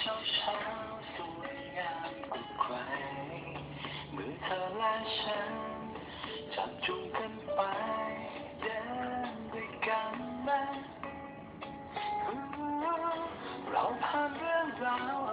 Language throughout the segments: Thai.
ช้าเช้าสวยงามกว่าใครเมื่อเธอและฉัน จับจูงกันไป เดินด้วยกันนะเราผ่านเรื่องราว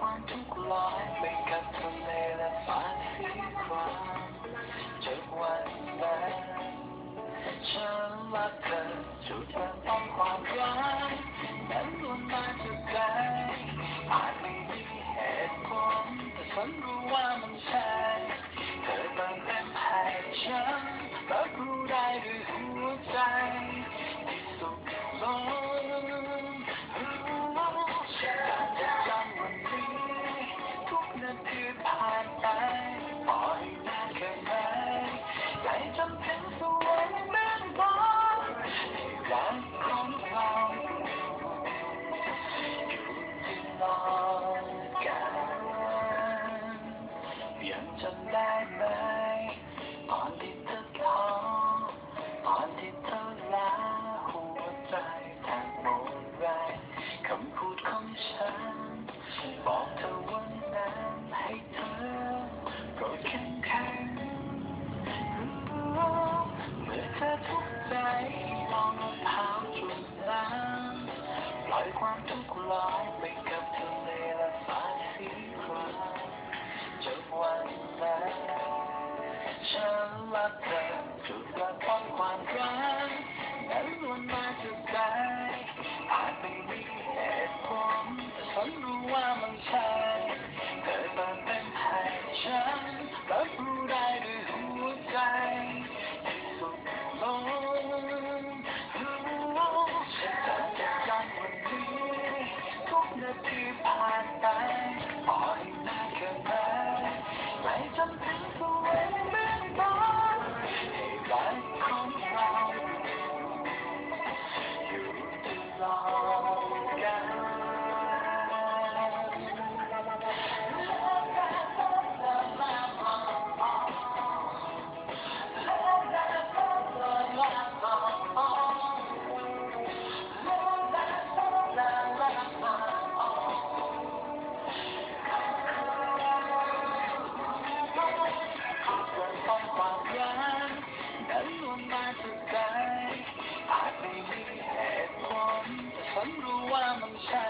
ความทุกข์ลอยไปกับทะเลและฟ้าสีครามจากวันนั้นฉันรักเธอจุดเริ่มต้นความรักนั้นล้วนมาจากใจอาจไม่มีเหตุผลแต่ฉันรู้ว่ามันใช่เธอเติมเต็มให้ฉันรับรู้ได้ด้วยหัวใจ องเราอยู่ดีนองกันยังจำได้ไหมตอนที่ ความทุกข์ลอยไปกับทะเลและฟ้าสีครามจนวันนั้นฉันรักเธอ มาจากใจอาจไม่มีเหตุผลแต่ฉันรู้ว่ามันใช่